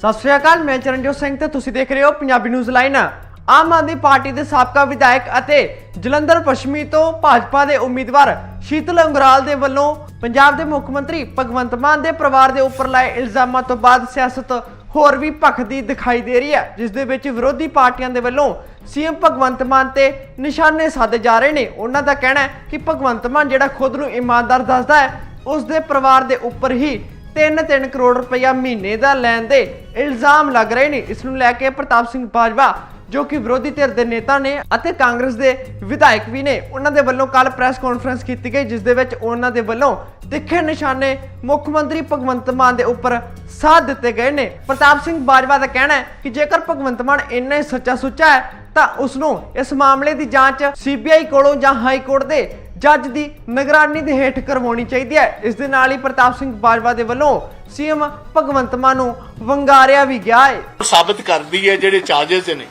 ਸਤਿ ਸ਼੍ਰੀ ਅਕਾਲ, ਮੈਂ ਚਰਨਜੋਤ ਸਿੰਘ ਤੇ ਤੁਸੀਂ ਦੇਖ ਰਹੇ ਹੋ Punjabi news line Aam Aadmi party ਦੇ ਸਾਬਕਾ ਵਿਧਾਇਕ ਅਤੇ ਜਲੰਧਰ ਪੱਛਮੀ ਤੋਂ ਭਾਜਪਾ ਦੇ ਉਮੀਦਵਾਰ ਸ਼ੀਤਲ ਅੰਗਰਾਲ ਦੇ ਵੱਲੋਂ ਪੰਜਾਬ ਦੇ ਮੁੱਖ ਮੰਤਰੀ ਭਗਵੰਤ ਮਾਨ ਦੇ ਪਰਿਵਾਰ ਦੇ ਉੱਪਰ ਲਾਏ ਇਲਜ਼ਾਮਾਂ ਤੋਂ ਬਾਅਦ ਸਿਆਸਤ ਹੋਰ ਵੀ ਭਖਦੀ ਦਿਖਾਈ ਦੇ ਰਹੀ ਹੈ, ਜਿਸ ਦੇ ਵਿੱਚ ਵਿਰੋਧੀ ਪਾਰਟੀਆਂ ਦੇ ਵੱਲੋਂ ਸੀਐਮ ਭਗਵੰਤ ਮਾਨ ਤੇ ਨਿਸ਼ਾਨੇ ਸਾਧੇ ਜਾ ਰਹੇ ਨੇ। ਉਹਨਾਂ ਦਾ ਕਹਿਣਾ ਹੈ ਕਿ ਭਗਵੰਤ ਮਾਨ ਜਿਹੜਾ ਖੁਦ ਨੂੰ ਇਮਾਨਦਾਰ ਦੱਸਦਾ ਹੈ, ਉਸ ਦੇ ਪਰਿਵਾਰ ਦੇ ਉੱਪਰ ਹੀ 3-3 ਕਰੋੜ ਰੁਪਇਆ ਮਹੀਨੇ ਦਾ ਲੈਣ ਦੇ ਇਲਜ਼ਾਮ ਲੱਗ ਰਹੇ ਨੇ। ਇਸ ਨੂੰ ਲੈ ਕੇ ਪ੍ਰਤਾਪ ਸਿੰਘ ਬਾਜਵਾ, ਜੋ ਕਿ ਵਿਰੋਧੀ ਧਿਰ ਦੇ ਨੇਤਾ ਨੇ ਅਤੇ ਕਾਂਗਰਸ ਦੇ ਵਿਧਾਇਕ ਵੀ ਨੇ, ਉਹਨਾਂ ਦੇ ਵੱਲੋਂ ਕੱਲ ਪ੍ਰੈਸ ਕਾਨਫਰੰਸ ਕੀਤੀ ਗਈ, ਜਿਸ ਦੇ ਵਿੱਚ ਉਹਨਾਂ ਦੇ ਵੱਲੋਂ ਤਿੱਖੇ ਨਿਸ਼ਾਨੇ ਮੁੱਖ ਮੰਤਰੀ ਭਗਵੰਤ ਮਾਨ ਦੇ ਉੱਪਰ ਸਾਧ ਦਿੱਤੇ ਗਏ ਨੇ। ਪ੍ਰਤਾਪ ਸਿੰਘ ਬਾਜਵਾ ਦਾ ਕਹਿਣਾ ਹੈ ਕਿ ਜੇਕਰ ਭਗਵੰਤ ਮਾਨ ਇੰਨਾ ਹੀ ਸੱਚਾ ਸੁੱਚਾ ਹੈ, ਤਾਂ ਉਸ ਨੂੰ ਇਸ ਮਾਮਲੇ ਦੀ ਜਾਂਚ ਸੀਬੀਆਈ ਕੋਲੋਂ ਜਾਂ ਹਾਈ ਕੋਰਟ ਦੇ ਜੱਜ ਦੀ ਨਿਗਰਾਨੀ ਦੇ ਹੇਠ ਕਰਵਾਉਣੀ ਚਾਹੀਦੀ ਹੈ। ਇਸ ਦੇ ਨਾਲ ਹੀ ਪ੍ਰਤਾਪ ਸਿੰਘ ਬਾਜਵਾ ਦੇ ਵੱਲੋਂ ਸੀਐਮ ਭਗਵੰਤ ਮਾਨ ਨੂੰ ਵੰਗਾਰਿਆ ਵੀ ਗਿਆ ਹੈ। ਸਾਬਤ ਕਰਦੀ ਹੈ ਜਿਹੜੇ ਚਾਰजेस ਨੇ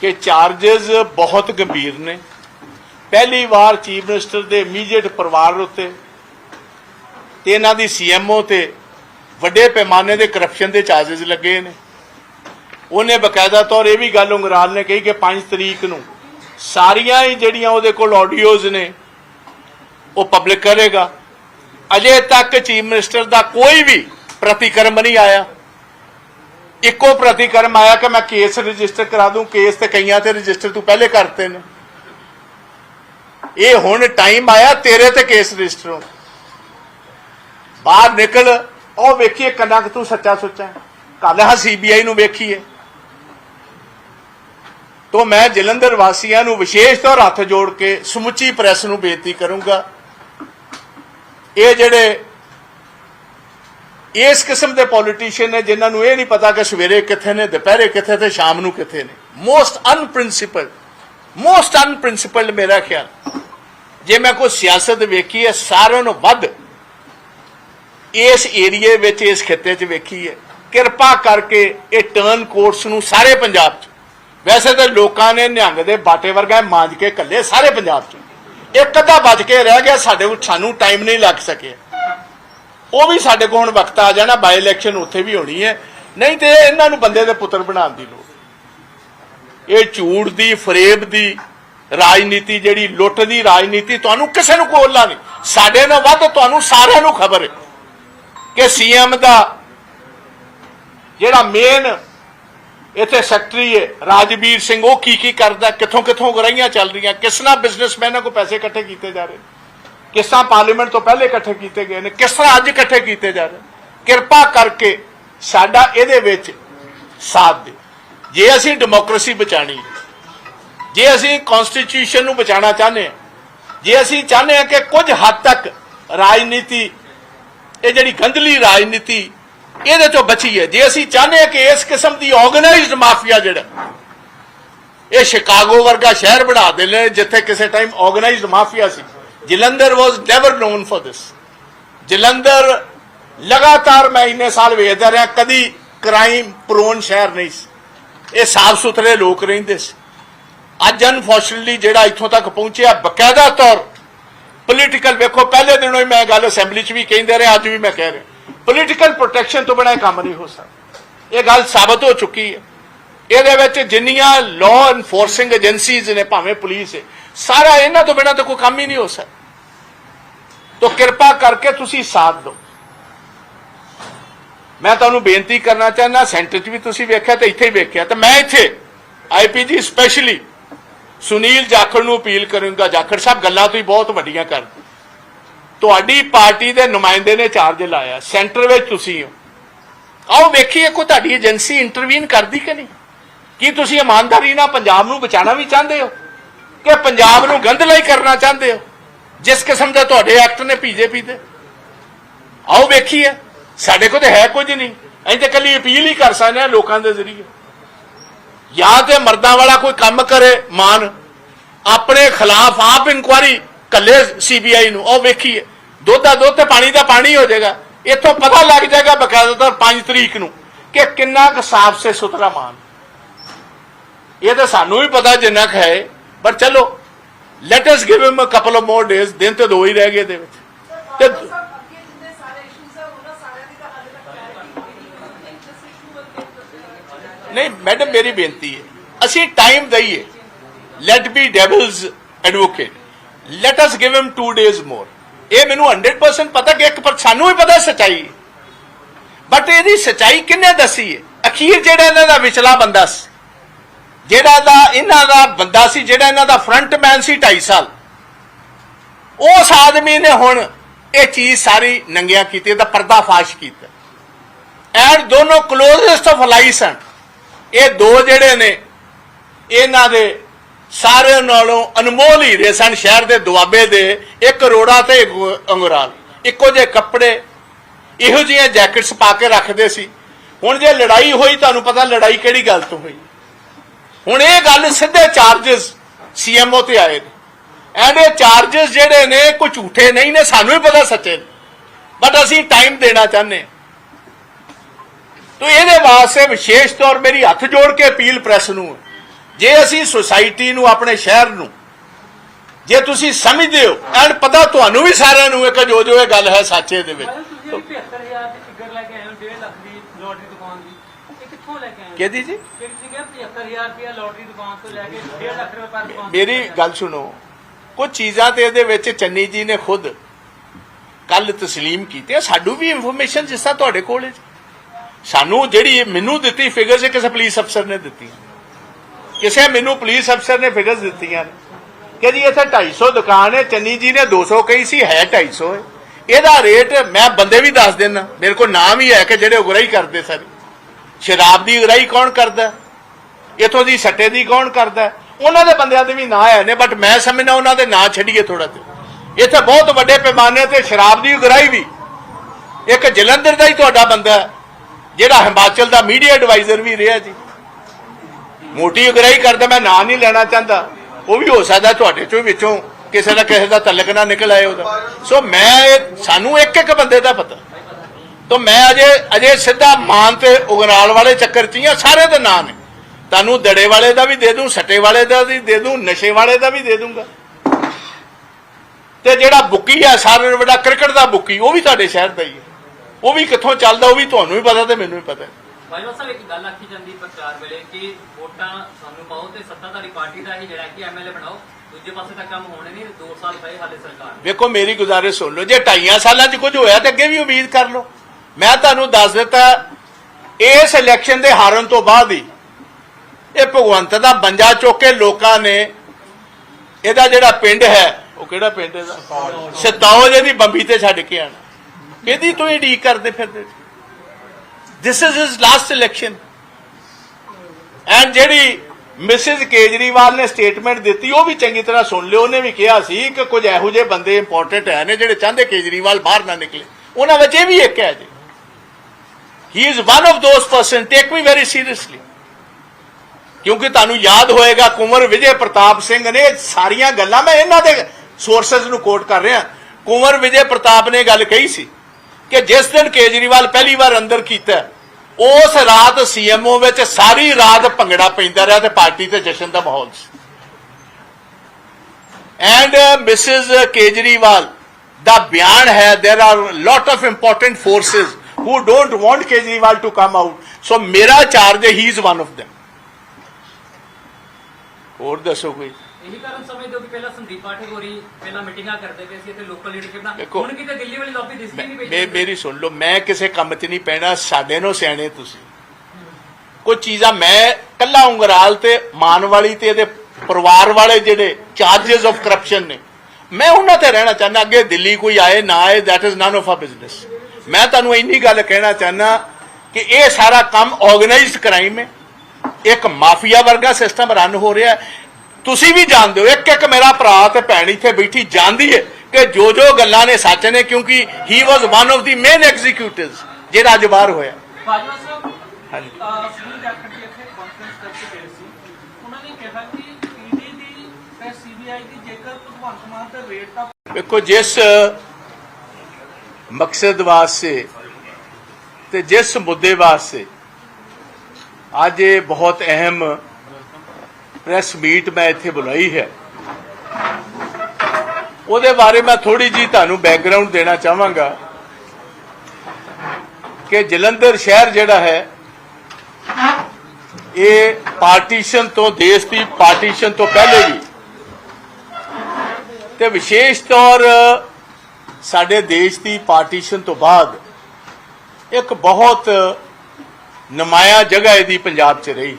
ਕਿ ਚਾਰजेस ਬਹੁਤ ਗੰਭੀਰ ਨੇ। ਪਹਿਲੀ ਵਾਰ ਚੀਫ ਮਿਨਿਸਟਰ ਦੇ ਇਮੀਡੀਏਟ ਪਰਿਵਾਰ ਉੱਤੇ ਤੇ ਇਹਨਾਂ ਦੀ ਸੀਐਮਓ ਤੇ ਵੱਡੇ ਪੈਮਾਨੇ ਦੇ ਕਰਪਸ਼ਨ ਦੇ ਚਾਰजेस ਲੱਗੇ ਨੇ। ਉਹਨੇ ਬਕਾਇਦਾ ਤੌਰ ਇਹ ਵੀ ਗੱਲ ਉਂਗਰਾਲ ਨੇ ਕਹੀ ਕਿ 5 ਤਰੀਕ ਨੂੰ ਸਾਰੀਆਂ ਹੀ ਜਿਹੜੀਆਂ ਉਹਦੇ ਕੋਲ ਆਡੀਓਜ਼ ਨੇ ਉਹ ਪਬਲਿਕ ਕਰੇਗਾ। ਅਜੇ ਤੱਕ ਚੀਫ ਮਿਨਿਸਟਰ ਦਾ ਕੋਈ ਵੀ ਪ੍ਰਤੀਕਰਮ ਨਹੀਂ ਆਇਆ। ਇੱਕੋ ਪ੍ਰਤੀਕਰਮ ਆਇਆ ਕਿ ਮੈਂ ਕੇਸ ਰਜਿਸਟਰ ਕਰਾ ਦੂੰ। ਕੇਸ ਤੇ ਕਈਆਂ ਤੇ ਰਜਿਸਟਰ ਤੂੰ ਪਹਿਲੇ ਕਰਤੇ ਨੇ ਇਹ ਹੁਣ ਟਾਈਮ ਆਇਆ ਤੇਰੇ ਤੇ ਕੇਸ ਰਜਿਸਟਰ ਹੋ ਬਾਹਰ ਨਿਕਲ, ਉਹ ਵੇਖੀਏ ਕੰਨਾਂ ਤੂੰ ਸੱਚਾ ਸੁੱਚਾ। ਕੱਲ ਹਾਂ ਸੀਬੀਆਈ ਨੂੰ ਵੇਖੀਏ। ਤੋਂ ਮੈਂ ਜਲੰਧਰ ਵਾਸੀਆਂ ਨੂੰ ਵਿਸ਼ੇਸ਼ ਤੌਰ ਹੱਥ ਜੋੜ ਕੇ ਸਮੁੱਚੀ ਪ੍ਰੈਸ ਨੂੰ ਬੇਨਤੀ ਕਰੂੰਗਾ ਇਹ ਜਿਹੜੇ ਇਸ ਕਿਸਮ ਦੇ ਪੋਲੀਟੀਸ਼ੀਅਨ ਨੇ, ਜਿਨ੍ਹਾਂ ਨੂੰ ਇਹ ਨਹੀਂ ਪਤਾ ਕਿ ਸਵੇਰੇ ਕਿੱਥੇ ਨੇ, ਦੁਪਹਿਰੇ ਕਿੱਥੇ ਤੇ ਸ਼ਾਮ ਨੂੰ ਕਿੱਥੇ ਨੇ। ਮੋਸਟ ਅਨਪ੍ਰਿੰਸੀਪਲਡ ਮੋਸਟ ਅਨਪ੍ਰਿੰਸੀਪਲਡ ਮੇਰਾ ਖਿਆਲ। ਜੇ ਮੈਂ ਕੋਈ ਸਿਆਸਤ ਵੇਖੀ ਹੈ, ਸਾਰਿਆਂ ਨੂੰ ਵੱਧ ਇਸ ਏਰੀਏ ਵਿੱਚ, ਇਸ ਖਿੱਤੇ 'ਚ ਵੇਖੀ ਹੈ। ਕਿਰਪਾ ਕਰਕੇ ਇਹ ਟਰਨ ਕੋਰਸ ਨੂੰ ਸਾਰੇ ਪੰਜਾਬ 'ਚ। ਵੈਸੇ ਤਾਂ ਲੋਕਾਂ ਨੇ ਨਿਹੰਗ ਦੇ ਬਾਟੇ ਵਰਗਾ ਮਾਂਜ ਕੇ ਕੱਲੇ ਸਾਰੇ ਪੰਜਾਬ 'ਚ। ਇੱਕ ਅੱਧਾ ਬਚ ਕੇ ਰਹਿ ਗਿਆ, ਸਾਡੇ ਕੋਲ ਸਾਨੂੰ ਟਾਈਮ ਨਹੀਂ ਲੱਗ ਸਕਿਆ। ਉਹ ਵੀ ਸਾਡੇ ਕੋਲ ਹੁਣ ਵਕਤ ਆ ਜਾਣਾ ਬਾਈ ਇਲੈਕਸ਼ਨ ਉੱਥੇ ਵੀ ਹੋਣੀ ਹੈ। ਨਹੀਂ ਤੇ ਇਹਨਾਂ ਨੂੰ ਬੰਦੇ ਦੇ ਪੁੱਤਰ ਬਣਾਉਣ ਦੀ ਲੋੜ। ਇਹ ਝੂਠ ਦੀ, ਫਰੇਬ ਦੀ ਰਾਜਨੀਤੀ ਜਿਹੜੀ, ਲੁੱਟ ਦੀ ਰਾਜਨੀਤੀ ਤੁਹਾਨੂੰ ਕਿਸੇ ਨੂੰ ਕੋਲਾ ਨਹੀਂ। ਸਾਡੇ ਨਾਲ ਵੱਧ ਤੁਹਾਨੂੰ ਸਾਰਿਆਂ ਨੂੰ ਖਬਰ ਹੈ ਕਿ ਸੀਐਮ ਦਾ ਜਿਹੜਾ ਮੇਨ ਇੱਥੇ ਸੈਕਟਰੀ ਹੈ ਰਾਜਵੀਰ ਸਿੰਘ, ਉਹ ਕੀ ਕੀ ਕਰਦਾ, ਕਿੱਥੋਂ ਕਿੱਥੋਂ ਗਰਾਈਆਂ ਚੱਲ ਰਹੀਆਂ, ਕਿਸ ਨਾਲ ਬਿਜ਼ਨਸਮੈਨਾਂ ਕੋ ਪੈਸੇ ਇਕੱਠੇ ਕੀਤੇ ਜਾ ਰਹੇ ਕਿਸ ਤਰ੍ਹਾਂ ਪਾਰਲੀਮੈਂਟ ਤੋਂ ਪਹਿਲੇ ਇਕੱਠੇ ਕੀਤੇ ਗਏ ਨੇ? ਕਿਸ ਤਰ੍ਹਾਂ ਅੱਜ ਇਕੱਠੇ ਕੀਤੇ ਜਾ ਰਹੇ ਕਿਰਪਾ ਕਰਕੇ ਸਾਡਾ ਇਹਦੇ ਵਿੱਚ ਸਾਥ ਦੇ ਜੇ ਅਸੀਂ ਡੈਮੋਕ੍ਰੇਸੀ ਬਚਾਣੀ ਜੇ ਅਸੀਂ ਕਨਸਟੀਟਿਊਸ਼ਨ ਨੂੰ ਬਚਾਉਣਾ ਚਾਹੁੰਦੇ ਹਾਂ, ਜੇ ਅਸੀਂ ਚਾਹੁੰਦੇ ਹਾਂ ਕਿ ਕੁਝ ਹੱਦ ਤੱਕ ਰਾਜਨੀਤੀ, ਇਹ ਜਿਹੜੀ ਗੰਧਲੀ ਰਾਜਨੀਤੀ ਇਹਦੇ ਤੋਂ ਬਚੀ ਹੈ। ਜੇ ਅਸੀਂ ਚਾਹੁੰਦੇ ਹਾਂ ਕਿ ਇਸ ਕਿਸਮ ਦੀ ਆਰਗੇਨਾਈਜ਼ਡ ਮਾਫੀਆ ਜਿਹੜਾ, ਇਹ ਸ਼ਿਕਾਗੋ ਵਰਗਾ ਸ਼ਹਿਰ ਬਣਾ ਦੇਣੇ ਜਿੱਥੇ ਕਿਸੇ time organized mafia C. Jalandhar was never known for this Jalandhar ਲਗਾਤਾਰ ਮੈਂ ਇੰਨੇ ਸਾਲ ਵੇਖਦਾ ਰਿਹਾ, ਕਦੀ ਕ੍ਰਾਈਮ ਪ੍ਰੋਨ ਸ਼ਹਿਰ ਨਹੀਂ ਸੀ। ਇਹ ਸਾਫ਼ ਸੁਥਰੇ ਲੋਕ ਰਹਿੰਦੇ ਸੀ। ਅੱਜ ਅਨਫੋਰਚੂਨਟਲੀ ਜਿਹੜਾ ਇੱਥੋਂ ਤੱਕ ਪਹੁੰਚਿਆ, ਬਕਾਇਦਾ ਤੌਰ ਪੋਲੀਟੀਕਲ ਵੇਖੋ, ਪਹਿਲੇ ਦਿਨੋਂ ਹੀ ਮੈਂ ਗੱਲ ਅਸੈਂਬਲੀ 'ਚ ਵੀ ਕਹਿੰਦੇ ਰਿਹਾ, ਅੱਜ ਵੀ ਮੈਂ ਕਹਿ ਰਿਹਾ। ਪੋਲੀਟੀਕਲ ਪ੍ਰੋਟੈਕਸ਼ਨ ਤੋਂ ਬਿਨਾਂ ਇਹ ਕੰਮ ਨਹੀਂ ਹੋ ਸਕਦਾ। ਇਹ ਗੱਲ ਸਾਬਤ ਹੋ ਚੁੱਕੀ ਹੈ। ਇਹਦੇ ਵਿੱਚ ਜਿੰਨੀਆਂ ਲਾਅ ਐਨਫੋਰਸਿੰਗ ਏਜੰਸੀਜ਼ ਨੇ, ਭਾਵੇਂ ਪੁਲਿਸ ਹੈ, ਸਾਰਾ ਇਹਨਾਂ ਤੋਂ ਬਿਨਾਂ ਤਾਂ ਕੋਈ ਕੰਮ ਹੀ ਨਹੀਂ ਹੋ ਸਕਦਾ। ਤੋ ਕਿਰਪਾ ਕਰਕੇ ਤੁਸੀਂ ਸਾਥ ਦਿਓ। ਮੈਂ ਤੁਹਾਨੂੰ ਬੇਨਤੀ ਕਰਨਾ ਚਾਹੁੰਦਾ, ਸੈਂਟਰ 'ਚ ਵੀ ਤੁਸੀਂ ਵੇਖਿਆ ਤੇ ਇੱਥੇ ਹੀ ਵੇਖਿਆ। ਤੇ ਮੈਂ ਇੱਥੇ ਆਈਪੀਜੀ ਸਪੈਸ਼ਲੀ ਸੁਨੀਲ ਜਾਖੜ ਨੂੰ ਅਪੀਲ ਕਰੂੰਗਾ। ਜਾਖੜ ਸਾਹਿਬ, ਗੱਲਾਂ ਤੁਸੀਂ ਬਹੁਤ ਵੱਡੀਆਂ ਕਰਦੇ। ਤੁਹਾਡੀ ਪਾਰਟੀ ਦੇ ਨੁਮਾਇੰਦੇ ਨੇ ਚਾਰਜ ਲਾਇਆ, ਸੈਂਟਰ ਵਿੱਚ ਤੁਸੀਂ ਹੋ। ਆਓ ਵੇਖੀਏ, ਕੋਈ ਤੁਹਾਡੀ ਏਜੰਸੀ ਇੰਟਰਵੀਨ ਕਰਦੀ ਕਿ ਨਹੀਂ? ਕੀ ਤੁਸੀਂ ਇਮਾਨਦਾਰੀ ਨਾਲ ਪੰਜਾਬ ਨੂੰ ਬਚਾਉਣਾ ਵੀ ਚਾਹੁੰਦੇ ਹੋ? ਕਿ ਪੰਜਾਬ ਨੂੰ ਗੰਦਲਾ ਹੀ ਕਰਨਾ ਚਾਹੁੰਦੇ ਹੋ? ਜਿਸ ਕਿਸਮ ਦੇ ਤੁਹਾਡੇ ਐਕਟ ਨੇ ਬੀਜੇਪੀ ਦੇ। ਆਓ ਵੇਖੀਏ, ਸਾਡੇ ਕੋਲ ਤੇ ਹੈ ਕੁਝ ਨਹੀਂ। ਅਸੀਂ ਤੇ ਕੱਲੀ ਅਪੀਲ ਹੀ ਕਰ ਸਕਦੇ ਹਾਂ ਲੋਕਾਂ ਦੇ ਜ਼ਰੀਏ। ਜਾਂ ਤੇ ਮਰਦਾਂ ਵਾਲਾ ਕੋਈ ਕੰਮ ਕਰੇ, ਮਾਨ। ਆਪਣੇ ਖਿਲਾਫ ਆਪ ਇਨਕੁਆਰੀ ਕੱਲੇ ਸੀਬੀਆਈ ਨੂੰ ਉਹ ਵੇਖੀਏ। ਦੁੱਧ ਦਾ ਦੁੱਧ ਤੇ ਪਾਣੀ ਦਾ ਪਾਣੀ ਹੋ ਜਾਏਗਾ। ਇੱਥੋਂ ਪਤਾ ਲੱਗ ਜਾਏਗਾ ਬਕਾਇਦਾ 5 ਤਰੀਕ ਨੂੰ ਕਿ ਕਿੰਨਾ ਕੁ ਸਾਫ਼ ਸੇ ਸੁਥਰਾ ਮਾਨ ਇਹ ਤਾਂ ਸਾਨੂੰ ਵੀ ਪਤਾ ਜਿੰਨਾ ਕੁ ਹੈ ਪਰ ਚਲੋ let us give him a couple of more days ਦਿਨ ਤੇ ਦੋ ਹੀ ਰਹਿ ਗਏ ਦੇ ਵਿੱਚ। ਤੇ ਨਹੀਂ ਮੈਡਮ ਮੇਰੀ ਬੇਨਤੀ ਹੈ ਅਸੀਂ ਟਾਈਮ ਦਈਏ। Let be devil's advocate let us give him 2 days more ਇਹ ਮੈਨੂੰ 100% ਪਤਾ ਕਿ ਇੱਕ ਪਰ ਸਾਨੂੰ ਵੀ ਪਤਾ ਸਚਾਈ। ਬਟ ਇਹਦੀ ਸਚਾਈ ਕਿੰਨੇ ਦੱਸੀ ਹੈ? ਅਖੀਰ ਜਿਹੜਾ ਇਹਨਾਂ ਦਾ ਵਿਚਲਾ ਬੰਦਾ ਸੀ। ਜਿਹੜਾ ਦਾ ਇਹਨਾਂ ਦਾ ਬੰਦਾ ਸੀ, ਜਿਹੜਾ ਇਹਨਾਂ ਦਾ ਫਰੰਟ ਸੀ 2.5 ਸਾਲ। ਉਸ ਆਦਮੀ ਨੇ ਹੁਣ ਇਹ ਚੀਜ਼ ਸਾਰੀ ਨੰਗਿਆ ਕੀਤੀ, ਇਹਦਾ ਪਰਦਾ ਫਾਸ਼ ਕੀਤਾ। ਐਂਡ ਦੋਨੋਂ ਕਲੋਜ਼ੈਸਟ ਆਫ ਸਨ ਇਹ ਦੋ ਜਿਹੜੇ ਨੇ, ਇਹਨਾਂ ਦੇ ਸਾਰਿਆਂ ਨਾਲੋਂ ਅਨਮੋਲ ਹੀਰੇ ਸਨ ਸ਼ਹਿਰ ਦੇ ਦੁਆਬੇ ਦੇ ਇੱਕ ਰੋੜਾ ਤੇ ਅੰਗਰਾਲ। ਇੱਕੋ ਜਿਹੇ ਕੱਪੜੇ, ਇਹੋ ਜਿਹੀਆਂ ਜੈਕਟਸ ਪਾ ਕੇ ਰੱਖਦੇ ਸੀ। ਹੁਣ ਜੇ ਲੜਾਈ ਹੋਈ, ਤੁਹਾਨੂੰ ਪਤਾ ਲੜਾਈ ਕਿਹੜੀ ਗੱਲ ਤੋਂ ਹੋਈ? ਹੁਣ ਇਹ ਗੱਲ ਸਿੱਧੇ ਚਾਰजेस ਸੀਐਮਓ ਤੇ ਆਏ ਨੇ। ਐਂਡ ਇਹ ਚਾਰजेस ਜਿਹੜੇ ਨੇ ਕੋਈ ਝੂਠੇ ਨਹੀਂ ਨੇ, ਸਾਨੂੰ ਹੀ ਪਤਾ ਸੱਚੇ ਨੇ। ਬਟ ਅਸੀਂ ਟਾਈਮ ਦੇਣਾ ਚਾਹੁੰਦੇ ਤੋ ਇਹਦੇ ਵਾਸਤੇ ਵਿਸ਼ੇਸ਼ ਤੌਰ ਮੇਰੀ ਹੱਥ ਜੋੜ ਕੇ ਅਪੀਲ ਪ੍ਰੈਸ ਨੂੰ ਹੈ। ਜੇ ਅਸੀਂ ਸੁਸਾਇਟੀ ਨੂੰ ਆਪਣੇ ਸ਼ਹਿਰ ਨੂੰ ਜੇ ਤੁਸੀਂ ਸਮਝਦੇ ਹੋ ਐਂਡ ਪਤਾ ਤੁਹਾਨੂੰ ਵੀ ਸਾਰਿਆਂ ਨੂੰ ਹੈ ਕਿ ਜੋ ਜੋ ਇਹ ਗੱਲ ਹੈ ਸੱਚੇ ਦੇ ਵਿੱਚ। ਤੁਸੀਂ 75000 ਦੀ ਫਿਗਰ ਲੈ ਕੇ ਆਏ ਹੋ 1.5 ਲੱਖ ਦੀ ਲੋਟਰੀ ਦੁਕਾਨ ਦੀ। ਇਹ ਕਿੱਥੋਂ ਲੈ ਕੇ ਆਏ ਹੋ? ਕਿਹਦੀ ਜੀ? ਜਿਹੜੀ ਤੁਸੀਂ ਕਿਹਾ 75000 ਰੁਪਇਆ ਲੋਟਰੀ ਦੁਕਾਨ ਤੋਂ ਲੈ ਕੇ 1.5 ਲੱਖ ਰੁਪਏ ਪਰ ਦੁਕਾਨ ਤੋਂ ਮੇਰੀ। ਗੱਲ ਸੁਣੋ ਕੁਝ ਚੀਜ਼ਾਂ ਤੇ ਇਹਦੇ ਵਿੱਚ ਚੰਨੀ ਜੀ ਨੇ ਖੁਦ ਕੱਲ ਤਸਲੀਮ ਕੀਤੀਆਂ ਸਾਨੂੰ ਵੀ ਇਨਫੋਰਮੇਸ਼ਨ ਜਿਸ ਤਰ੍ਹਾਂ ਤੁਹਾਡੇ ਕੋਲ ਹੈ ਸਾਨੂੰ ਜਿਹੜੀ ਮੈਨੂੰ ਦਿੱਤੀ ਫਿਗਰਸ ਇਹ ਕਿਸੇ ਪੁਲਿਸ ਅਫਸਰ ਨੇ ਦਿੱਤੀ। ਕਿਸੇ ਮੈਨੂੰ ਪੁਲਿਸ ਅਫਸਰ ਨੇ ਫਿਗਰਸ ਦਿੱਤੀਆਂ ਨੇ। ਕਿ ਜੀ ਇੱਥੇ 250 ਦੁਕਾਨ ਹੈ, ਚੰਨੀ ਜੀ ਨੇ 200 ਕਹੀ ਸੀ, ਹੈ 250 ਹੈ। ਇਹਦਾ ਰੇਟ ਮੈਂ ਬੰਦੇ ਵੀ ਦੱਸ ਦਿੰਦਾ, ਮੇਰੇ ਕੋਲ ਨਾਮ ਹੀ ਹੈ ਕਿ ਜਿਹੜੇ ਉਗਰਾਹੀ ਕਰਦੇ ਸਨ। ਸ਼ਰਾਬ ਦੀ ਉਗਰਾਹੀ ਕੌਣ ਕਰਦਾ? ਇਥੋਂ ਦੀ ਸੱਟੇ ਦੀ ਕੌਣ ਕਰਦਾ? ਉਹਨਾਂ ਦੇ ਬੰਦਿਆਂ ਦੇ ਵੀ ਨਾਂ ਹੈ ਨੇ ਬਟ ਮੈਂ ਸਮਝਣਾ ਉਹਨਾਂ ਦੇ ਨਾਂ ਛੱਡੀਏ ਥੋੜਾ ਤੇ ਇੱਥੇ ਬਹੁਤ ਵੱਡੇ ਪੈਮਾਨੇ ਤੇ ਸ਼ਰਾਬ ਦੀ ਉਗਰਾਹੀ ਵੀ। ਇੱਕ ਜਲੰਧਰ ਦਾ ਹੀ ਤੁਹਾਡਾ ਬੰਦਾ ਜਿਹੜਾ ਹਿਮਾਚਲ ਦਾ ਮੀਡੀਆ ਐਡਵਾਈਜ਼ਰ ਵੀ ਰਿਹਾ ਜੀ। ਮੋਟੀ ਉਗਰਾਈ ਕਰਦਾ, ਮੈਂ ਨਾਂ ਨਹੀਂ ਲੈਣਾ ਚਾਹੁੰਦਾ। ਉਹ ਵੀ ਹੋ ਸਕਦਾ ਤੁਹਾਡੇ ਚੋਂ ਵਿੱਚੋਂ ਕਿਸੇ ਦਾ ਕਿਸੇ ਦਾ ਤਲਕ ਨਾ ਨਿਕਲ ਆਏ ਉਹਦਾ। ਸੋ ਮੈਂ ਸਾਨੂੰ ਇੱਕ ਇੱਕ ਬੰਦੇ ਦਾ ਪਤਾ। ਤਾਂ ਮੈਂ ਅਜੇ ਅਜੇ ਸਿੱਧਾ ਮਾਨ ਤੇ ਉਗਰਾਲ ਵਾਲੇ ਚੱਕਰ ਚ ਹੀ ਆ, ਸਾਰੇ ਦੇ ਨਾਂ ਨੇ। ਤੁਹਾਨੂੰ ਦੜੇ ਵਾਲੇ ਦਾ ਵੀ ਦੇ ਦੂੰ, ਸੱਟੇ ਵਾਲੇ ਦਾ ਵੀ ਦੇ ਦੂੰ, ਨਸ਼ੇ ਵਾਲੇ ਦਾ ਵੀ ਦੇ ਦੂੰਗਾ। ਤੇ ਜਿਹੜਾ ਬੁੱਕੀ ਆ, ਸਾਰਿਆਂ ਨਾਲੋਂ ਵੱਡਾ ਕ੍ਰਿਕਟ ਦਾ ਬੁੱਕੀ, ਉਹ ਵੀ ਤੁਹਾਡੇ ਸ਼ਹਿਰ ਦਾ ਹੀ ਹੈ ਉਹ ਵੀ ਕਿੱਥੋਂ ਚੱਲਦਾ, ਉਹ ਵੀ ਤੁਹਾਨੂੰ ਵੀ ਪਤਾ ਤੇ ਮੈਨੂੰ ਵੀ ਪਤਾ ਭਾਜਪਾ ਸਾਹਿਬ ਇੱਕ ਗੱਲ ਆਖੀ ਜਾਂਦੀ ਪ੍ਰਚਾਰ ਵੇਲੇ ਕਿ ਵੋਟਾਂ ਸਾਨੂੰ ਪਾਓ ਤੇ ਸੱਤਾਧਾਰੀ ਪਾਰਟੀ ਦਾ ਹੀ ਜਿਹੜਾ ਕਿ ਐਮਐਲਏ ਬਣਾਓ। ਦੂਜੇ ਪਾਸੇ ਤਾਂ ਕੰਮ ਹੋਣੇ ਨਹੀਂ 2 ਸਾਲ ਪਏ ਹਾਲੇ ਸਰਕਾਰ। ਵੇਖੋ ਮੇਰੀ ਗੁਜ਼ਾਰਿਸ਼ ਸੁਣ ਲਓ ਜੇ ਢਾਈਆਂ ਸਾਲਾਂ 'ਚ ਕੁਝ ਹੋਇਆ ਤੇ ਅੱਗੇ ਵੀ ਉਮੀਦ ਕਰ ਲਓ। ਮੈਂ ਤੁਹਾਨੂੰ ਦੱਸ ਦਿੱਤਾ ਇਸ ਇਲੈਕਸ਼ਨ ਦੇ ਹਾਰਨ ਤੋਂ ਬਾਅਦ ਹੀ ਇਹ ਭਗਵੰਤ ਦਾ ਬੰਜਾ ਚੁੱਕ ਕੇ ਲੋਕਾਂ ਨੇ ਇਹਦਾ ਜਿਹੜਾ ਪਿੰਡ ਹੈ ਉਹ ਕਿਹੜਾ ਪਿੰਡ ਇਹਦਾ? ਸਤੌਜ ਇਹਦੀ ਬੰਬੀ ਤੇ ਛੱਡ ਕੇ ਆਣਾ ਇਹਦੀ ਤੋਂ ਹੀ ਢੀਕ ਕਰਦੇ ਫਿਰਦੇ this is his last election and ਜਿਹੜੀ ਮਿਸਿਸ ਕੇਜਰੀਵਾਲ ਨੇ ਸਟੇਟਮੈਂਟ ਦਿੱਤੀ, ਉਹ ਵੀ ਚੰਗੀ ਤਰ੍ਹਾਂ ਸੁਣ ਲਿਓ। ਉਹਨੇ ਵੀ ਕਿਹਾ ਸੀ ਕਿ ਕੁਝ ਇਹੋ ਜਿਹੇ ਬੰਦੇ ਇੰਪੋਰਟੈਂਟ ਹੈ ਨੇ ਜਿਹੜੇ ਚਾਹੁੰਦੇ ਕੇਜਰੀਵਾਲ ਬਾਹਰ ਨਾ ਨਿਕਲੇ। ਉਹਨਾਂ ਵਿੱਚ ਇਹ ਵੀ ਇੱਕ ਹੈ ਜੀ। He is one of those person take me very seriously ਕਿਉਂਕਿ ਤੁਹਾਨੂੰ ਯਾਦ ਹੋਏਗਾ, ਕੁੰਵਰ ਵਿਜੇ ਪ੍ਰਤਾਪ ਸਿੰਘ ਨੇ ਸਾਰੀਆਂ ਗੱਲਾਂ, ਮੈਂ ਇਹਨਾਂ ਦੇ ਸੋਰਸਸ ਨੂੰ ਕੋਟ ਕਰ ਰਿਹਾ। ਕੁੰਵਰ ਵਿਜੇ ਪ੍ਰਤਾਪ ਨੇ ਗੱਲ ਕਹੀ ਸੀ ਕਿ ਜਿਸ ਦਿਨ ਕੇਜਰੀਵਾਲ ਪਹਿਲੀ ਵਾਰ ਅੰਦਰ ਕੀਤਾ ਉਸ ਰਾਤ ਸੀਐਮਓ ਵਿੱਚ ਸਾਰੀ ਰਾਤ ਭੰਗੜਾ ਪੈਂਦਾ ਰਿਹਾ ਤੇ ਪਾਰਟੀ ਤੇ ਜਸ਼ਨ ਦਾ ਮਾਹੌਲ ਸੀ ਐਂਡ ਮਿਸਿਸ ਕੇਜਰੀਵਾਲ ਦਾ ਬਿਆਨ ਹੈ there are lot of important forces who don't want Kejriwal to come out so ਮੇਰਾ ਚਾਰਜ ਹੈ he is one of them ਹੋਰ ਦੱਸੋ ਕੋਈ ਇਹੀ ਕਾਰਨ ਸਮਝਦੇ ਹੋ ਕਿ ਪਹਿਲਾਂ ਸੰਦੀਪ ਪਾਠਕ ਹੋਰੀ ਪਹਿਲਾਂ ਮੀਟਿੰਗਾਂ ਕਰਦੇ ਪਏ ਸੀ ਤੇ ਲੋਕਲ ਲੀਡਰਸ਼ਿਪ ਨਾਲ। ਦੇਖੋ, ਹੁਣ ਕਿਤੇ ਦਿੱਲੀ ਵਾਲੀ ਲੌਬੀ ਦਿਸਦੀ ਨਹੀਂ ਮੇ- ਪਈ ਮੇਰੀ ਸੁਣ ਲਓ ਮੈਂ ਕਿਸੇ ਕੰਮ 'ਚ ਨਹੀਂ ਪੈਣਾ ਸਾਡੇ ਨੂੰ ਸਿਆਣੇ ਤੁਸੀਂ। ਕੋਈ ਚੀਜ਼ਾਂ ਮੈਂ ਕੱਲਾ ਉਂਗਰਾਲ ਤੇ ਮਾਨ ਵਾਲੀ ਤੇ ਇਹਦੇ ਪਰਿਵਾਰ ਵਾਲੇ ਜਿਹੜੇ ਚਾਰजेस ਆਫ ਕਰਪਸ਼ਨ ਨੇ ਮੈਂ ਉਹਨਾਂ ਤੇ ਰਹਿਣਾ ਚਾਹੁੰਦਾ ਅੱਗੇ ਦਿੱਲੀ ਕੋਈ ਆਏ ਨਾ ਆਏ that is none of our business ਮੈਂ ਤੁਹਾਨੂੰ ਇੰਨੀ ਗੱਲ ਕਹਿਣਾ ਚਾਹੁੰਦਾ ਕਿ ਇਹ ਸਾਰਾ ਕੰਮ ਆਰਗੇਨਾਈਜ਼ਡ ਕ੍ਰਾਈਮ ਹੈ। ਇੱਕ ਮਾਫੀਆ ਵਰਗਾ ਸਿਸਟਮ ਰਨ ਹੋ ਰਿਹਾ ਹੈ। ਤੁਸੀਂ ਵੀ ਜਾਣਦੇ ਹੋ ਇੱਕ ਇੱਕ ਮੇਰਾ ਭਰਾ ਤੇ ਭੈਣ ਇੱਥੇ ਬੈਠੀ ਜਾਣਦੀ ਹੈ ਕਿ ਜੋ ਜੋ ਗੱਲਾਂ ਨੇ ਸੱਚ ਨੇ ਕਿਉਂਕਿ he was one of the main executives ਜਿਹੜਾ ਅੱਜ ਬਾਹਰ ਹੋਇਆ। ਬਾਜਵਾ ਸਾਹਿਬ ਹਾਂਜੀ। ਅਹ ਸੁਨੀਲ ਜਾਖੜ ਜੀ ਇੱਥੇ ਕਾਨਫਰੰਸ ਕਰਕੇ ਗਏ ਸੀ। ਉਹਨਾਂ ਨੇ ਕਿਹਾ ਕਿ ਈਡੀ ਦੀ ਤੇ ਸੀਬੀਆਈ ਦੀ ਜੇਕਰ ਭਗਵੰਤ ਮਾਨ ਦਾ ਰੇਟ ਦਾ ਵੇਖੋ ਜਿਸ ਮਕਸਦ ਵਾਸਤੇ ਤੇ ਜਿਸ ਮੁੱਦੇ ਵਾਸਤੇ ਅੱਜ ਇਹ ਬਹੁਤ ਅਹਿਮ ਪ੍ਰੈਸ ਮੀਟ ਮੈਂ ਇੱਥੇ ਬੁਲਾਈ ਹੈ। ਉਹਦੇ ਬਾਰੇ ਮੈਂ ਥੋੜੀ ਜੀ ਤੁਹਾਨੂੰ ਬੈਕਗ੍ਰਾਉਂਡ ਦੇਣਾ ਚਾਹਾਂਗਾ ਕਿ ਜਲੰਧਰ ਸ਼ਹਿਰ ਜਿਹੜਾ ਹੈ, ਇਹ ਪਾਰਟੀਸ਼ਨ ਤੋਂ ਦੇਸ਼ ਦੀ ਪਾਰਟੀਸ਼ਨ ਤੋਂ ਪਹਿਲੇ ਵੀ ਤੇ ਵਿਸ਼ੇਸ਼ ਤੌਰ ਸਾਡੇ ਦੇਸ਼ ਦੀ ਪਾਰਟੀਸ਼ਨ ਤੋਂ ਬਾਅਦ ਇੱਕ ਬਹੁਤ ਨਮਾਇਆ ਜਗ੍ਹਾ ਇਹਦੀ ਪੰਜਾਬ 'ਚ ਰਹੀ।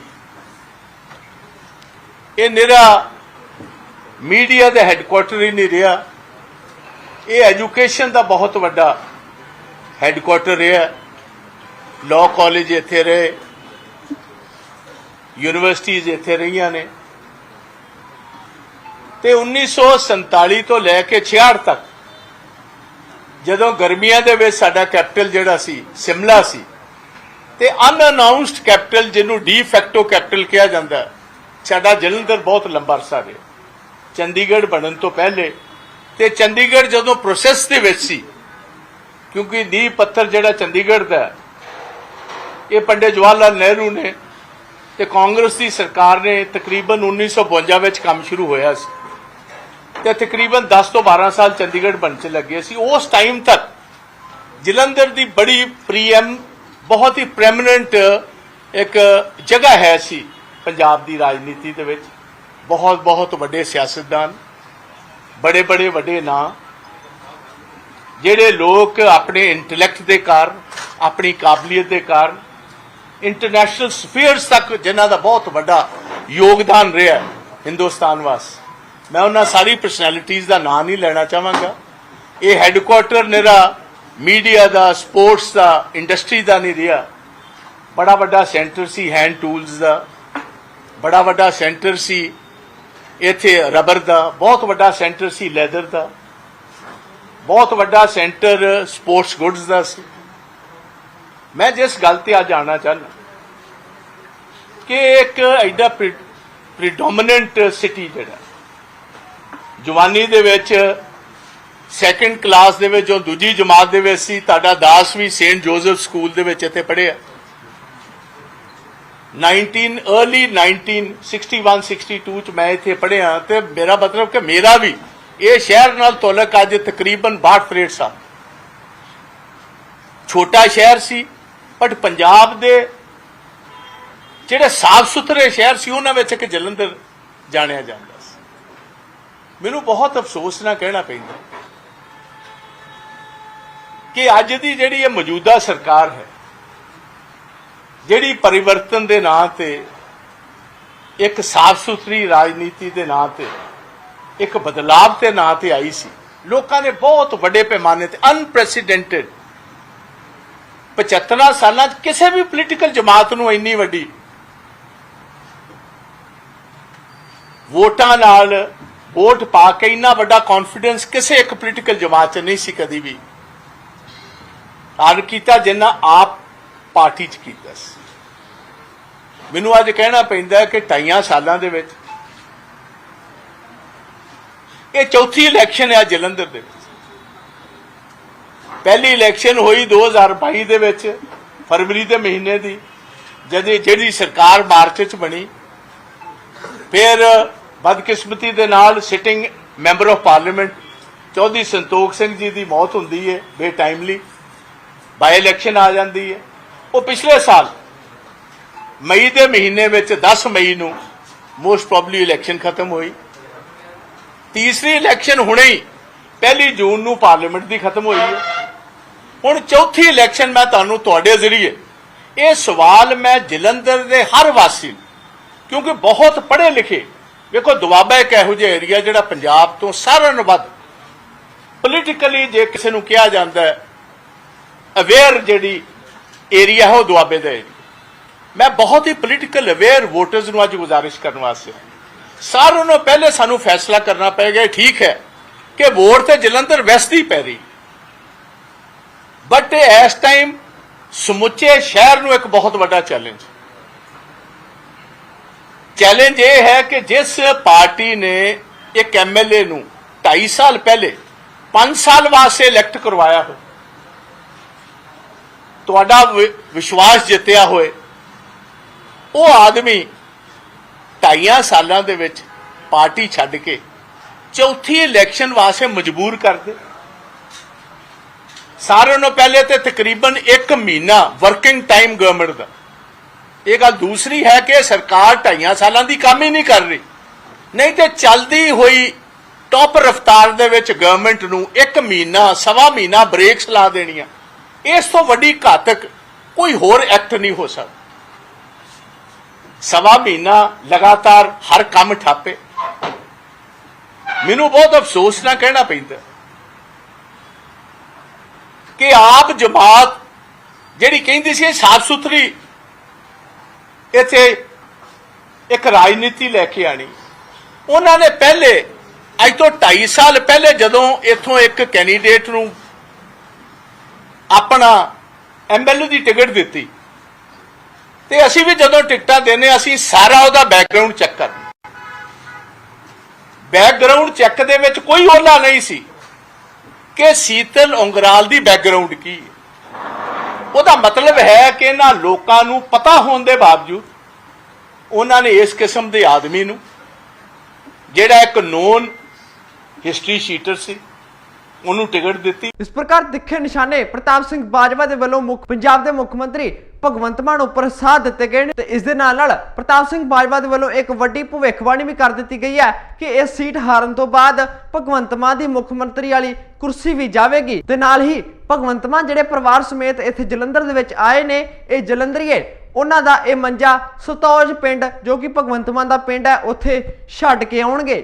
ਇਹ ਨਿਰਾ ਮੀਡੀਆ ਦੇ ਹੈੱਡਕੁਆਟਰ ਹੀ ਨਹੀਂ ਰਿਹਾ। ਇਹ ਐਜੂਕੇਸ਼ਨ ਦਾ ਬਹੁਤ ਵੱਡਾ ਹੈੱਡਕੁਆਟਰ ਰਿਹਾ। ਲਾਅ ਕਾਲਜ ਇੱਥੇ ਰਹੇ। ਯੂਨੀਵਰਸਿਟੀਜ਼ ਇੱਥੇ ਰਹੀਆਂ ਨੇ। ਤੇ 1947 ਤੋਂ ਲੈ ਕੇ 66 ਤੱਕ ਜਦੋਂ ਗਰਮੀਆਂ ਦੇ ਵਿੱਚ ਸਾਡਾ ਕੈਪੀਟਲ ਜਿਹੜਾ ਸੀ ਸਿਮਲਾ ਸੀ ਤੇ ਅਨਅਨਾਉਂਸਡ ਕੈਪੀਟਲ ਜਿਹਨੂੰ ਡੀ ਫੈਕਟੋ ਕੈਪੀਟਲ ਕਿਹਾ ਜਾਂਦਾ ਹੈ, ਸਾਡਾ ਜਲੰਧਰ ਬਹੁਤ ਲੰਬਾ ਅਰਸਾ ਰਿਹਾ। ਚੰਡੀਗੜ੍ਹ ਬਣਨ ਤੋਂ ਪਹਿਲੇ ਤੇ ਚੰਡੀਗੜ੍ਹ ਜਦੋਂ ਪ੍ਰੋਸੈਸ ਦੇ ਵਿੱਚ ਸੀ, ਕਿਉਂਕਿ ਨੀਂਹ ਪੱਥਰ ਜਿਹੜਾ ਚੰਡੀਗੜ੍ਹ ਦਾ ਇਹ ਪੰਡਿਤ ਜਵਾਹਰ ਲਾਲ ਨਹਿਰੂ ਨੇ ਤੇ ਕਾਂਗਰਸ ਦੀ ਸਰਕਾਰ ਨੇ ਤਕਰੀਬਨ 1952 ਵਿੱਚ ਕੰਮ ਸ਼ੁਰੂ ਹੋਇਆ ਸੀ। ਤੇ ਤਕਰੀਬਨ 10 ਤੋਂ 12 ਸਾਲ ਚੰਡੀਗੜ੍ਹ ਬਣ ਚ ਲੱਗੇ ਸੀ। ਉਸ ਟਾਈਮ ਤੱਕ ਜਲੰਧਰ ਦੀ ਬੜੀ ਪ੍ਰੀਐਮ ਬਹੁਤ ਹੀ ਪ੍ਰੈਮਨੈਂਟ ਇੱਕ ਜਗ੍ਹਾ ਹੈ ਸੀ। ਪੰਜਾਬ ਦੀ ਰਾਜਨੀਤੀ ਦੇ ਵਿੱਚ ਬਹੁਤ ਬਹੁਤ ਵੱਡੇ ਸਿਆਸਤਦਾਨ, ਬੜੇ ਬੜੇ ਵੱਡੇ ਨਾਂ, ਜਿਹੜੇ ਲੋਕ ਆਪਣੇ ਇੰਟੈਲੈਕਟ ਦੇ ਕਾਰਨ, ਆਪਣੀ ਕਾਬਲੀਅਤ ਦੇ ਕਾਰਨ ਇੰਟਰਨੈਸ਼ਨਲ ਸਫੀਅਰਸ ਤੱਕ ਜਿਨ੍ਹਾਂ ਦਾ ਬਹੁਤ ਵੱਡਾ ਯੋਗਦਾਨ ਰਿਹਾ ਹਿੰਦੁਸਤਾਨ ਵਾਸਤੇ। ਮੈਂ ਉਹਨਾਂ ਸਾਰੀ ਪਰਸਨੈਲਿਟੀਜ਼ ਦਾ ਨਾਂ ਨਹੀਂ ਲੈਣਾ ਚਾਹਾਂਗਾ। ਇਹ ਹੈੱਡਕੁਆਟਰ ਨਿਰਾ ਮੀਡੀਆ ਦਾ ਸਪੋਰਟਸ ਦਾ ਇੰਡਸਟਰੀ ਦਾ ਨਹੀਂ ਰਿਹਾ। ਬੜਾ ਵੱਡਾ ਸੈਂਟਰ ਸੀ ਹੈਂਡ ਟੂਲਸ ਦਾ। ਬੜਾ ਵੱਡਾ ਸੈਂਟਰ ਸੀ। ਇੱਥੇ ਰਬਰ ਦਾ, ਬਹੁਤ ਵੱਡਾ ਸੈਂਟਰ ਸੀ, ਲੈਦਰ ਦਾ। ਬਹੁਤ ਵੱਡਾ ਸੈਂਟਰ ਸਪੋਰਟਸ ਗੁੱਡਸ ਦਾ ਸੀ। ਮੈਂ ਜਿਸ ਗੱਲ ਤੇ ਅੱਜ ਆਉਣਾ ਚਾਹੁੰਦਾ ਕਿ ਇੱਕ ਐਡਾ ਪ੍ਰੀਡੋਮੀਨੈਂਟ ਸਿਟੀ ਜਿਹੜਾ ਜਵਾਨੀ ਦੇ ਵਿੱਚ ਸੈਕੰਡ ਕਲਾਸ ਦੇ ਵਿੱਚ, ਜੋ ਦੂਜੀ ਜਮਾਤ ਦੇ ਵਿੱਚ ਸੀ, ਤੁਹਾਡਾ ਦਾਸ ਵੀ ਸੇਂਟ ਜੋਸਫ ਸਕੂਲ ਦੇ ਵਿੱਚ ਇੱਥੇ ਪੜ੍ਹਿਆ। 19 अर्ਲੀ 1961 62 ਚ ਮੈਂ ਇੱਥੇ ਪੜ੍ਹਿਆ ਤੇ ਮੇਰਾ ਮਤਲਬ ਕਿ ਮੇਰਾ ਵੀ ਇਹ ਸ਼ਹਿਰ ਨਾਲ ਤੁਲਕ ਅੱਜ ਤਕਰੀਬਨ 62 ਫਰੇਟ ਸਾਲ। ਛੋਟਾ ਸ਼ਹਿਰ ਸੀ ਬਟ ਪੰਜਾਬ ਦੇ ਜਿਹੜੇ ਸਾਫ਼ ਸੁਥਰੇ ਸ਼ਹਿਰ ਸੀ, ਉਹਨਾਂ ਵਿੱਚ ਇੱਕ ਜਲੰਧਰ ਜਾਣਿਆ ਜਾਂਦਾ ਸੀ। ਮੈਨੂੰ ਬਹੁਤ ਅਫਸੋਸ ਨਾਲ ਕਹਿਣਾ ਪੈਂਦਾ ਕਿ ਅੱਜ ਦੀ ਜਿਹੜੀ ਇਹ ਮੌਜੂਦਾ ਸਰਕਾਰ ਹੈ ਜਿਹੜੀ ਪਰਿਵਰਤਨ ਦੇ ਨਾਂ ਤੇ, ਇੱਕ ਸਾਫ਼ ਸੁਥਰੀ ਰਾਜਨੀਤੀ ਦੇ ਨਾਂ ਤੇ, ਇੱਕ ਬਦਲਾਵ ਦੇ ਨਾਂ ਤੇ ਆਈ ਸੀ। ਲੋਕਾਂ ਨੇ ਬਹੁਤ ਵੱਡੇ ਪੈਮਾਨੇ ਤੇ ਅਨਪ੍ਰੈਸੀਡੈਂਟਡ 75 ਸਾਲਾਂ 'ਚ ਕਿਸੇ ਵੀ ਪੋਲੀਟੀਕਲ ਜਮਾਤ ਨੂੰ ਇੰਨੀ ਵੱਡੀ ਵੋਟਾਂ ਨਾਲ ਵੋਟ ਪਾ ਕੇ ਇੰਨਾ ਵੱਡਾ ਕੌਨਫੀਡੈਂਸ ਕਿਸੇ ਇੱਕ ਪੋਲੀਟੀਕਲ ਜਮਾਤ 'ਚ ਨਹੀਂ ਸੀ ਕਦੀ ਵੀ। ਆਰ ਕੀਤਾ ਜਿੰਨਾ ਆਪ ਪਾਰਟੀ 'ਚ ਕੀਤਾ ਸੀ। ਮੈਨੂੰ ਅੱਜ ਕਹਿਣਾ ਪੈਂਦਾ ਕਿ ਢਾਈਆਂ ਸਾਲਾਂ ਦੇ ਵਿੱਚ ਇਹ ਚੌਥੀ ਇਲੈਕਸ਼ਨ ਹੈ ਜਲੰਧਰ ਦੇ ਵਿੱਚ। ਪਹਿਲੀ ਇਲੈਕਸ਼ਨ ਹੋਈ 2022 ਦੇ ਵਿੱਚ, ਫਰਵਰੀ ਦੇ ਮਹੀਨੇ ਦੀ, ਜਦ ਜਿਹੜੀ ਸਰਕਾਰ ਮਾਰਚ ਚ ਬਣੀ, ਫਿਰ ਬਦਕਿਸਮਤੀ ਦੇ ਨਾਲ sitting member of parliament Chaudhary Santokh Singh ji ਦੀ ਮੌਤ ਹੁੰਦੀ ਹੈ, ਬੇਟਾਈਮਲੀ ਬਾਈ ਇਲੈਕਸ਼ਨ ਆ ਜਾਂਦੀ ਹੈ। ਉਹ ਪਿਛਲੇ ਸਾਲ ਮਈ ਦੇ ਮਹੀਨੇ ਵਿੱਚ 10 ਮਈ ਨੂੰ ਮੋਸਟ ਪ੍ਰੋਬਬਲੀ ਇਲੈਕਸ਼ਨ ਖਤਮ ਹੋਈ। ਤੀਸਰੀ ਇਲੈਕਸ਼ਨ ਹੁਣੇ ਹੀ ਪਹਿਲੀ ਜੂਨ ਨੂੰ ਪਾਰਲੀਮੈਂਟ ਦੀ ਖਤਮ ਹੋਈ ਹੈ। ਹੁਣ ਚੌਥੀ ਇਲੈਕਸ਼ਨ ਮੈਂ ਤੁਹਾਨੂੰ ਤੁਹਾਡੇ ਜ਼ਰੀਏ ਇਹ ਸਵਾਲ ਮੈਂ ਜਲੰਧਰ ਦੇ ਹਰ ਵਾਸੀ ਨੂੰ, ਕਿਉਂਕਿ ਬਹੁਤ ਪੜ੍ਹੇ ਲਿਖੇ, ਵੇਖੋ ਦੁਆਬਾ ਇੱਕ ਇਹੋ ਜਿਹਾ ਏਰੀਆ ਜਿਹੜਾ ਪੰਜਾਬ ਤੋਂ ਸਾਰਿਆਂ ਨਾਲੋਂ ਵੱਧ ਪੋਲੀਟੀਕਲੀ ਜੇ ਕਿਸੇ ਨੂੰ ਕਿਹਾ ਜਾਂਦਾ ਹੈ ਅਵੇਅਰ ਜਿਹੜੀ ਏਰੀਆ ਹੈ ਉਹ ਦੁਆਬੇ ਦਾ ਏਰੀਆ ਮੈਂ ਬਹੁਤ ਹੀ ਪੋਲੀਟੀਕਲ ਅਵੇਅਰ ਵੋਟਰਸ ਨੂੰ ਅੱਜ ਗੁਜ਼ਾਰਿਸ਼ ਕਰਨ ਵਾਸਤੇ ਸਾਰਿਆਂ ਨੂੰ ਪਹਿਲੇ ਸਾਨੂੰ ਫੈਸਲਾ ਕਰਨਾ ਪਏਗਾ ਇਹ ਠੀਕ ਹੈ, ਕਿ ਵੋਟ ਤੇ ਜਲੰਧਰ ਵੈਸਟ ਹੀ ਪੈ ਰਹੀ। ਬਟ ਇਸ ਟਾਈਮ ਸਮੁੱਚੇ ਸ਼ਹਿਰ ਨੂੰ ਇੱਕ ਬਹੁਤ ਵੱਡਾ ਚੈਲੰਜ ਚੈਲੰਜ ਇਹ ਹੈ ਕਿ ਜਿਸ ਪਾਰਟੀ ਨੇ ਇੱਕ ਐਮਐਲਏ ਨੂੰ 2.5 ਸਾਲ ਪਹਿਲੇ 5 ਸਾਲ ਵਾਸਤੇ ਇਲੈਕਟ ਕਰਵਾਇਆ ਹੋ ਤੁਹਾਡਾ ਵਿ- ਵਿਸ਼ਵਾਸ ਜਿੱਤਿਆ ਹੋਏ। ਉਹ ਆਦਮੀ ਢਾਈਆਂ ਸਾਲਾਂ ਦੇ ਵਿੱਚ ਪਾਰਟੀ ਛੱਡ ਕੇ ਚੌਥੀ ਇਲੈਕਸ਼ਨ ਵਾਸਤੇ ਮਜਬੂਰ ਕਰਦੇ। ਸਾਰਿਆਂ ਨੂੰ ਪਹਿਲੇ ਤੇ ਤਕਰੀਬਨ 1 ਮਹੀਨਾ ਵਰਕਿੰਗ ਟਾਈਮ ਗਵਰਨਮੈਂਟ ਦਾ। ਇਹ ਗੱਲ ਦੂਸਰੀ ਹੈ ਕਿ ਸਰਕਾਰ ਢਾਈਆਂ ਸਾਲਾਂ ਦੀ ਕੰਮ ਹੀ ਨਹੀਂ ਕਰ ਰਹੀ। ਨਹੀਂ ਤੇ ਚੱਲਦੀ ਹੋਈ ਟੌਪ ਰਫਤਾਰ ਦੇ ਵਿੱਚ ਗਵਰਨਮੈਂਟ ਨੂੰ ਇੱਕ ਮਹੀਨਾ, ਸਵਾ ਮਹੀਨਾ ਬ੍ਰੇਕਸ ਲਾ ਦੇਣੀਆਂ। ਇਸ ਤੋਂ ਵੱਡੀ ਘਾਤਕ ਕੋਈ ਹੋਰ ਐਕਟ ਨਹੀਂ ਹੋ ਸਕਦਾ। ਸਵਾ ਮਹੀਨਾ ਲਗਾਤਾਰ ਹਰ ਕੰਮ ਠਾਪੇ। ਮੈਨੂੰ ਬਹੁਤ ਅਫਸੋਸ ਨਾਲ ਕਹਿਣਾ ਪੈਂਦਾ ਕਿ ਆਪ ਜਮਾਤ ਜਿਹੜੀ ਕਹਿੰਦੀ ਸੀ ਸਾਫ਼ ਸੁਥਰੀ ਇੱਥੇ ਇੱਕ ਰਾਜਨੀਤੀ ਲੈ ਕੇ ਆਣੀ, ਉਹਨਾਂ ਨੇ ਪਹਿਲੇ, ਅੱਜ ਤੋਂ 2.5 ਸਾਲ ਪਹਿਲੇ ਜਦੋਂ ਇੱਥੋਂ ਇੱਕ ਕੈਂਡੀਡੇਟ ਨੂੰ ਆਪਣਾ ਐਮਐਲਏ ਦੀ ਟਿਕਟ ਦਿੱਤੀ। ਤੇ ਅਸੀਂ ਵੀ ਜਦੋਂ ਟਿਕਟਾਂ ਦਿੰਨੇ ਅਸੀਂ ਸਾਰਾ ਉਹਦਾ ਬੈਕਗ੍ਰਾਉਂਡ ਚੈੱਕ ਕਰਦੇ ਬੈਕਗ੍ਰਾਉਂਡ ਚੈੱਕ ਦੇ ਵਿੱਚ ਕੋਈ ਓਲਾ ਨਹੀਂ ਸੀ ਕਿ ਸੀਤਲ ਉਂਗਰਾਲ ਦੀ ਬੈਕਗ੍ਰਾਉਂਡ ਕੀ ਹੈ। ਉਹਦਾ ਮਤਲਬ ਹੈ ਕਿ ਇਹਨਾਂ ਲੋਕਾਂ ਨੂੰ ਪਤਾ ਹੋਣ ਦੇ ਬਾਵਜੂਦ ਉਹਨਾਂ ਨੇ ਇਸ ਕਿਸਮ ਦੇ ਆਦਮੀ ਨੂੰ, ਜਿਹੜਾ ਇੱਕ ਨੋਨ ਹਿਸਟਰੀ ਸ਼ੀਟਰ ਸੀ ਉਹਨੂੰ ਟਿਕਟ ਦਿੱਤੀ। ਇਸ ਪ੍ਰਕਾਰ ਤਿੱਖੇ ਨਿਸ਼ਾਨੇ ਪ੍ਰਤਾਪ ਸਿੰਘ ਬਾਜਵਾ ਦੇ ਵੱਲੋਂ ਮੁੱਖ ਪੰਜਾਬ ਦੇ ਮੁੱਖ ਮੰਤਰੀ ਭਗਵੰਤ ਮਾਨ ਉੱਪਰ ਸਾਧ ਦਿੱਤੇ ਗਏ ਨੇ ਤੇ ਇਸ ਦੇ ਨਾਲ ਨਾਲ ਪ੍ਰਤਾਪ ਸਿੰਘ ਬਾਜਵਾ ਦੇ ਵੱਲੋਂ ਇੱਕ ਵੱਡੀ ਭਵਿੱਖਬਾਣੀ ਵੀ ਕਰ ਦਿੱਤੀ ਗਈ ਹੈ ਕਿ ਇਸ ਸੀਟ ਹਾਰਨ ਤੋਂ ਬਾਅਦ ਭਗਵੰਤ ਮਾਨ ਦੀ ਮੁੱਖ ਮੰਤਰੀ ਵਾਲੀ ਕੁਰਸੀ ਵੀ ਜਾਵੇਗੀ। ਤੇ ਨਾਲ ਹੀ ਭਗਵੰਤ ਮਾਨ ਜਿਹੜੇ ਪਰਿਵਾਰ ਸਮੇਤ ਇੱਥੇ ਜਲੰਧਰ ਦੇ ਵਿੱਚ ਆਏ ਨੇ, ਇਹ ਜਲੰਧਰੀਏ, ਉਹਨਾਂ ਦਾ ਇਹ ਮੰਜਾ ਸਤੌਜ ਪਿੰਡ ਜੋ ਕਿ ਭਗਵੰਤ ਮਾਨ ਦਾ ਪਿੰਡ ਹੈ, ਉੱਥੇ ਛੱਡ ਕੇ ਆਉਣਗੇ।